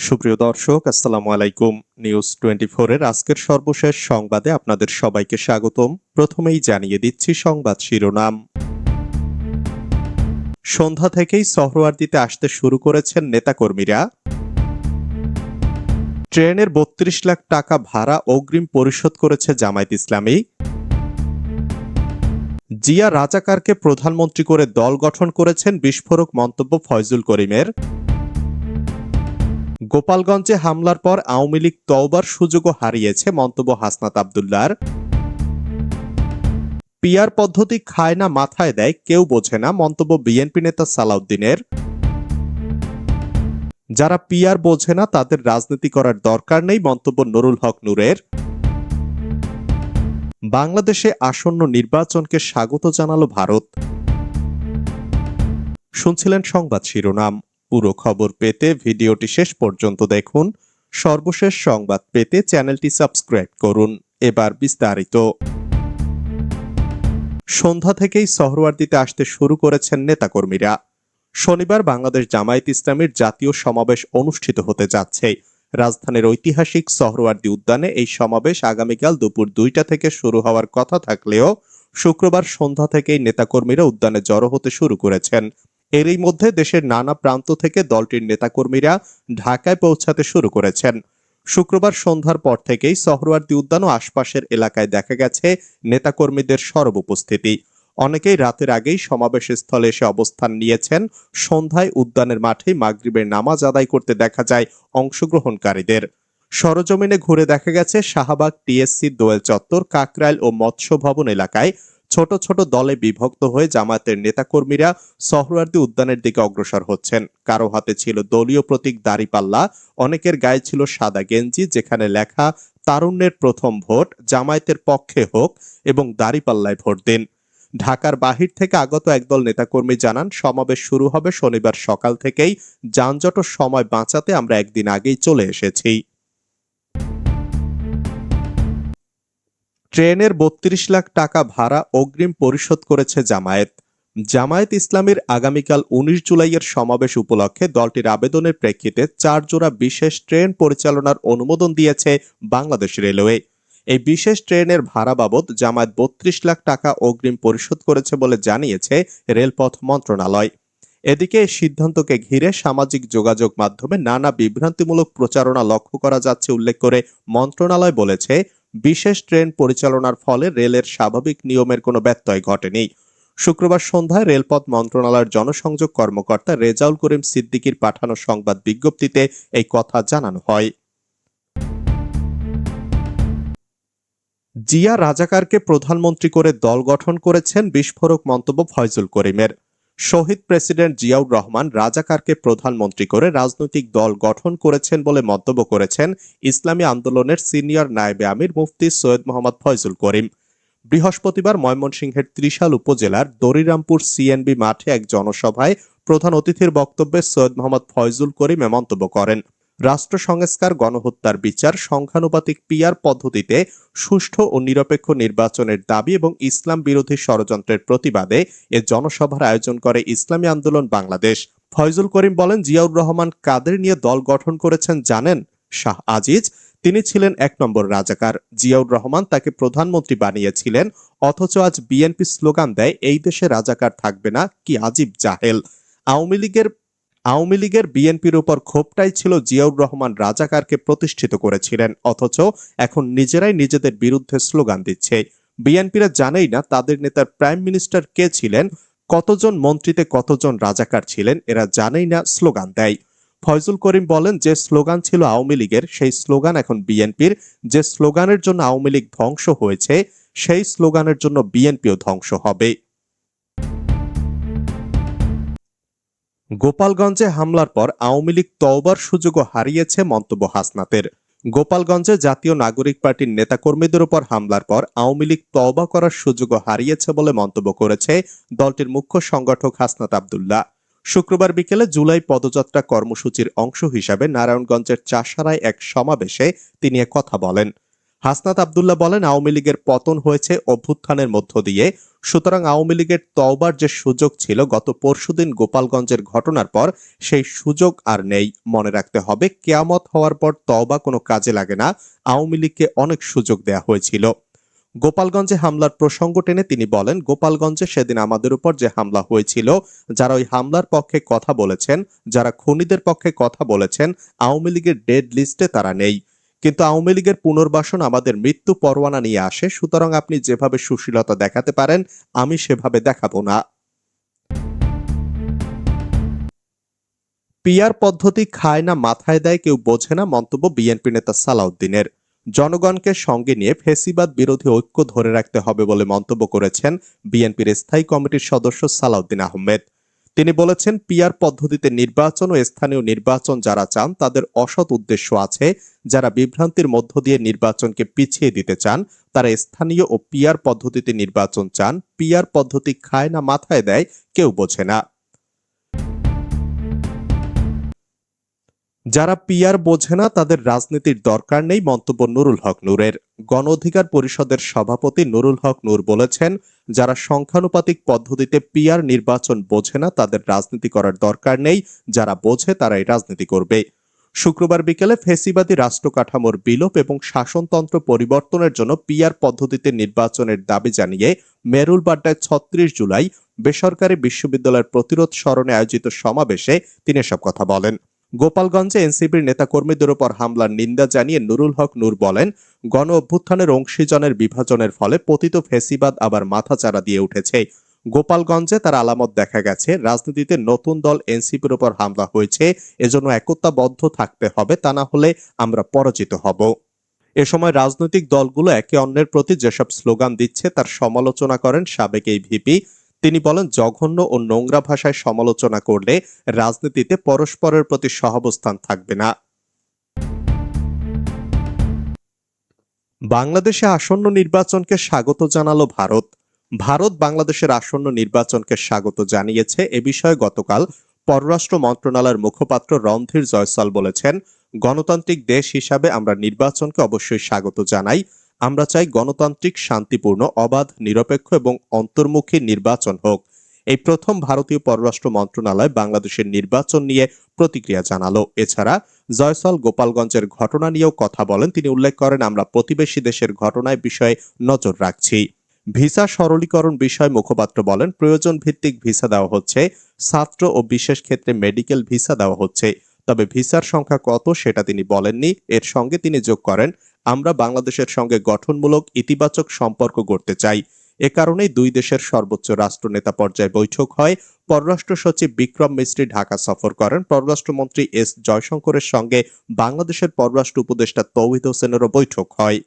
সুপ্রিয় দর্শক, আসসালামু আলাইকুম। নিউজ টোয়েন্টি এর আজকের সর্বশেষ সংবাদে আপনাদের সবাইকে স্বাগতম। প্রথমেই জানিয়ে দিচ্ছি সংবাদ শিরোনাম। সন্ধ্যা থেকেই সহরওয়ার্দিতে আসতে শুরু করেছেন নেতাকর্মীরা। ট্রেনের বত্রিশ লাখ টাকা ভাড়া অগ্রিম পরিশোধ করেছে জামায়াত ইসলামী। জিয়া রাজাকারকে প্রধানমন্ত্রী করে দল গঠন করেছেন বিস্ফোরক মন্তব্য ফয়জুল করিমের। গোপালগঞ্জে হামলার পর আওয়ামী লীগ তওবার সুযোগও হারিয়েছে, মন্তব্য হাসনাত আবদুল্লার পিয়ার পদ্ধতি খায় না মাথায় দেয়, কেউ বোঝে না, মন্তব্য বিএনপি নেতা সালাউদ্দিনের। যারা পিয়ার বোঝে না, তাদের রাজনীতি করার দরকার নেই, মন্তব্য নুরুল হক নূরের। বাংলাদেশে আসন্ন নির্বাচনকে স্বাগত জানালো ভারত। শুনছিলেন সংবাদ শিরোনাম। পুরো খবর পেতে ভিডিওটি শেষ পর্যন্ত দেখুন। সর্বশেষ সংবাদ পেতে চ্যানেলটি সাবস্ক্রাইব করুন। এবার বিস্তারিত। সন্ধ্যা থেকেই সহরওয়ার্দিতে আসতে শুরু করেছেন নেতাকর্মীরা। শনিবার বাংলাদেশ জামায়াত ইসলামীর জাতীয় সমাবেশ অনুষ্ঠিত হতে যাচ্ছে। রাজধানীর ঐতিহাসিক সহরওয়ার্দী উদ্যানে এই সমাবেশ আগামীকাল দুপুর দুইটা থেকে শুরু হওয়ার কথা থাকলেও শুক্রবার সন্ধ্যা থেকেই নেতাকর্মীরা উদ্যানে জড়ো হতে শুরু করেছেন। এরই মধ্যে দেশের নানা প্রান্ত থেকে দলটির নেতাকর্মীরা ঢাকায় পৌঁছাতে শুরু করেছেন। শুক্রবার সন্ধ্যার পর থেকেই সহরওয়ার্দী উদ্যান ও আশপাশের এলাকায় দেখা গেছে নেতাকর্মীদের সরব উপস্থিতি। অনেকেই রাতের আগেই সমাবেশ স্থলে এসে অবস্থান নিয়েছেন। সন্ধ্যায় উদ্যানের মাঠে মাগরিবের নামাজ আদায় করতে দেখা যায় অংশগ্রহণকারীদের। সরজমিনে ঘুরে দেখা গেছে শাহবাগ, টিএসসি, দোয়েল চত্বর, কাকরাইল ও মৎস্য ভবন এলাকায় ছোট ছোট দলে বিভক্ত হয়ে জামায়াতের নেতাকর্মীরা সহরার্দি উদ্যানের দিকে অগ্রসর হচ্ছেন। কারও হাতে ছিল দলীয় প্রতীক দাড়িপাল্লা, অনেকের গায়ে ছিল সাদা গেঞ্জি, যেখানে লেখা, তারুণ্যের প্রথম ভোট, জামায়াতের পক্ষে হোক এবং দাড়িপাল্লায় ভোট দিন। ঢাকার বাহির থেকে আগত একদল নেতাকর্মী জানান, সমাবেশ শুরু হবে শনিবার সকাল থেকেই। যানজট সময় বাঁচাতে আমরা একদিন আগেই চলে এসেছি। ট্রেনের বত্রিশ লাখ টাকা ভাড়া অগ্রিম পরিশোধ করেছে জামায়াত। জামায়াত ইসলামীর আগামীকাল উনিশ জুলাইয়ের সমাবেশ উপলক্ষে দলটির আবেদনের প্রেক্ষিতে চার জোড়া বিশেষ ট্রেন পরিচালনার অনুমোদন দিয়েছে বাংলাদেশ রেলওয়ে। এই বিশেষ ট্রেনের ভাড়া বাবদ জামায়াত বত্রিশ লাখ টাকা অগ্রিম পরিশোধ করেছে বলে জানিয়েছে রেলপথ মন্ত্রণালয়। এদিকে সিদ্ধান্তকে ঘিরে সামাজিক যোগাযোগ মাধ্যমে নানা বিভ্রান্তিমূলক প্রচারণা লক্ষ্য করা যাচ্ছে উল্লেখ করে মন্ত্রণালয় বলেছে বিশেষ ট্রেন পরিচালনার ফলে রেলের স্বাভাবিক নিয়মের কোনো ব্যত্যয় ঘটেনি। শুক্রবার সন্ধ্যায় রেলপথ মন্ত্রণালয়ের জনসংযোগ কর্মকর্তা রেজাউল করিম সিদ্দিকির পাঠানো সংবাদ বিজ্ঞপ্তিতে এই কথা জানানো হয়। জিয়া রাজাকারকে প্রধানমন্ত্রী করে দল গঠন করেছেন বিস্ফোরক মন্তব্য ফয়জুল করিমের। শহীদ প্রেসিডেন্ট জিয়াউর রহমান রাজাকারকে প্রধানমন্ত্রী করে রাজনৈতিক দল গঠন করেছেন বলে মন্তব্য করেছেন ইসলামী আন্দোলনের সিনিয়র নায়েবে আমির মুফতি সৈয়দ মোহাম্মদ ফয়জুল করিম। বৃহস্পতিবার ময়মনসিংহের ত্রিশাল উপজেলার দরিরামপুর সিএনবি মাঠে এক জনসভায় প্রধান অতিথির বক্তব্যে সৈয়দ মোহাম্মদ ফয়জুল করিম এ মন্তব্য করেন। রাষ্ট্র সংস্কার, গণহত্যার বিচার, সংখ্যানুপাতিক পিয়ার পদ্ধতিতে সুষ্ঠু ও নিরপেক্ষ নির্বাচনের দাবি এবং ইসলাম বিরোধী ষড়যন্ত্রের প্রতিবাদে এ জনসভার আয়োজন করে ইসলামী আন্দোলন বাংলাদেশ। ফয়জুল করিম বলেন, জিয়াউর রহমান কাদের নিয়ে দল গঠন করেছেন জানেন? শাহ আজিজ, তিনি ছিলেন এক নম্বর রাজাকার। জিয়াউর রহমান তাকে প্রধানমন্ত্রী বানিয়েছিলেন, অথচ আজ বিএনপি স্লোগান দেয়, এই দেশে রাজাকার থাকবে না, কি আজিব জাহেল। আওয়ামী লীগের আওয়ামী লীগের বিএনপির উপর ক্ষোভটাই ছিল জিয়াউর রহমান রাজাকারকে প্রতিষ্ঠিত করেছিলেন, অথচ এখন নিজেরাই নিজেদের বিরুদ্ধে স্লোগান দিচ্ছে। বিএনপিরা জানেই না তাদের নেতার প্রাইম মিনিস্টার কে ছিলেন, কতজন মন্ত্রীতে কতজন রাজাকার ছিলেন, এরা জানেই না স্লোগান দেয়। ফয়জুল করিম বলেন, যে স্লোগান ছিল আওয়ামী লীগের, সেই স্লোগান এখন বিএনপির। যে স্লোগানের জন্য আওয়ামী লীগ ধ্বংস হয়েছে, সেই স্লোগানের জন্য বিএনপিও ধ্বংস হবে। গোপালগঞ্জে হামলার পর আওয়ামী লীগ তওবার সুযোগও হারিয়েছে মন্তব্য হাসনাতের। গোপালগঞ্জে জাতীয় নাগরিক পার্টির নেতাকর্মীদের উপর হামলার পর আওয়ামী লীগ তওবা করার সুযোগও হারিয়েছে বলে মন্তব্য করেছে দলটির মুখ্য সংগঠক হাসনাত আবদুল্লাহ। শুক্রবার বিকেলে জুলাই পদযাত্রা কর্মসূচির অংশ হিসাবে নারায়ণগঞ্জের চাষারায় এক সমাবেশে তিনি কথা বলেন। হাসনাত আবদুল্লাহ বলেন, আওয়ামী লীগের পতন হয়েছে অভ্যুত্থানের মধ্য দিয়ে। সুতরাং আওয়ামী লীগের তওবার যে সুযোগ ছিল, গত পরশুদিন গোপালগঞ্জের ঘটনার পর সেই সুযোগ আর নেই মনে রাখতে হবে। কেয়ামত হওয়ার পর তওবা কোনো কাজে লাগে না। আওয়ামী লীগকে অনেক সুযোগ দেয়া হয়েছিল। গোপালগঞ্জে হামলার প্রসঙ্গ টেনে তিনি বলেন, গোপালগঞ্জে সেদিন আমাদের উপর যে হামলা হয়েছিল, যারা ওই হামলার পক্ষে কথা বলেছেন, যারা খুনিদের পক্ষে কথা বলেছেন, আওয়ামী লীগের ডেড লিস্টে তারা নেই। কিন্তু আওয়ামী লীগের পুনর্বাসন আমাদের মৃত্যু পরোয়ানা নিয়ে আসে, সুতরাং আপনি যেভাবে সুশীলতা দেখাতে পারেন, আমি সেভাবে দেখাবো না। পিয়ার পদ্ধতি খায় না, মাথায় দেয়, কেউ বোঝে না, মন্তব্য বিএনপি নেতা সালাউদ্দিনের। জনগণকে সঙ্গে নিয়ে ফেসিবাদ বিরোধী ঐক্য ধরে রাখতে হবে বলে মন্তব্য করেছেন বিএনপির স্থায়ী কমিটির সদস্য সালাউদ্দিন আহমেদ। তিনি বলেছেন পিয়ার পদ্ধতিতে নির্বাচন ও স্থানীয় নির্বাচন যারা চান, তাদের অসৎ উদ্দেশ্য আছে। যারা বিভ্রান্তির মধ্য দিয়ে নির্বাচনকে পিছিয়ে দিতে চান, তারা স্থানীয় ও পিয়ার পদ্ধতিতে নির্বাচন চান। পিয়ার পদ্ধতি খায় না, মাথায় দেয়, কেউ বোঝে না। যারা পিয়ার বোঝে না, তাদের রাজনীতির দরকার নেই, মন্তব্য নুরুল হক নূরের। গণ অধিকার পরিষদের সভাপতি নুরুল হক নূর বলেছেন, যারা সংখ্যানুপাতিক পদ্ধতিতে পিয়ার নির্বাচন বোঝে না, তাদের রাজনীতি করার দরকার নেই, যারা বোঝে তারাই রাজনীতি করবে। শুক্রবার বিকেলে ফেসিবাদী রাষ্ট্র কাঠামোর বিলোপ এবং শাসনতন্ত্র পরিবর্তনের জন্য পিয়ার পদ্ধতিতে নির্বাচনের দাবি জানিয়ে মেরুল বাড্ডায় ছত্রিশ জুলাই বেসরকারি বিশ্ববিদ্যালয়ের প্রতিরোধ স্মরণে আয়োজিত সমাবেশে তিনি এসব কথা বলেন। গোপালগঞ্জে এনসিপির নেতাকর্মীদের উপর হামলার নিন্দা জানিয়ে নুরুল হক নূর বলেন গণ অভ্যুত্থানের অংশীজনের বিভাজনের ফলে পতিত ফেসিবাদ আবার মাথাচাড়া দিয়ে উঠেছে। গোপালগঞ্জে তার আলামত দেখা গেছে। রাজনীতিতে নতুন দল এনসিপির উপর হামলা হয়েছে। এজন্য একতাবদ্ধ থাকতে হবে, তা না হলে আমরা পরাজিত হব। এ সময় রাজনৈতিক দলগুলো একে অন্যের প্রতি যেসব স্লোগান দিচ্ছে, তার সমালোচনা করেন সাবেক এই ভিপি। তিনি বলেন, জঘন্য ও নোংরা ভাষায় সমালোচনা করলে রাজনীতিতে পরস্পরের প্রতি সহাবস্থান থাকবে না। বাংলাদেশে আসন্ন নির্বাচনকে স্বাগত জানালো ভারত। ভারত বাংলাদেশের আসন্ন নির্বাচনকে স্বাগত জানিয়েছে। এ বিষয়ে গতকাল পররাষ্ট্র মন্ত্রণালয়ের মুখপাত্র রণধীর জয়সাল বলেছেন, গণতান্ত্রিক দেশ হিসাবে আমরা নির্বাচনকে অবশ্যই স্বাগত জানাই। আমরা চাই গণতান্ত্রিক, শান্তিপূর্ণ, অবাধ, নিরপেক্ষ এবং অন্তর্মুখী নির্বাচন হোক। এই প্রথম ভারতীয় পররাষ্ট্র মন্ত্রণালয় বাংলাদেশের নির্বাচন নিয়ে প্রতিক্রিয়া জানালো। এছাড়া জয়সল গোপালগঞ্জের ঘটনা নিয়েও কথা বলেন। তিনি উল্লেখ করেন, আমরা প্রতিবেশী দেশের ঘটনায় বিষয়ে নজর রাখছি। ভিসা সরলীকরণ বিষয়ে মুখপাত্র বলেন প্রয়োজন ভিত্তিক ভিসা দেওয়া হচ্ছে, ছাত্র ও বিশেষ ক্ষেত্রে মেডিকেল ভিসা দেওয়া হচ্ছে। তবে ভিসার সংখ্যা কত সেটা তিনি বলেননি। এর সঙ্গে তিনি যোগ করেন আমরা বাংলাদেশের সঙ্গে গঠনমূলক ইতিবাচক সম্পর্ক গড়তে চাই। এ কারণেই দুই দেশের সর্বোচ্চ রাষ্ট্রনেতা পর্যায়ে বৈঠক হয়। পররাষ্ট্র সচিব বিক্রম মিস্ত্রি ঢাকা সফর করেন। পররাষ্ট্রমন্ত্রী এস জয়শঙ্করের সঙ্গে বাংলাদেশের পররাষ্ট্র উপদেষ্টা তৌহিদ হোসেনেরও বৈঠক হয়।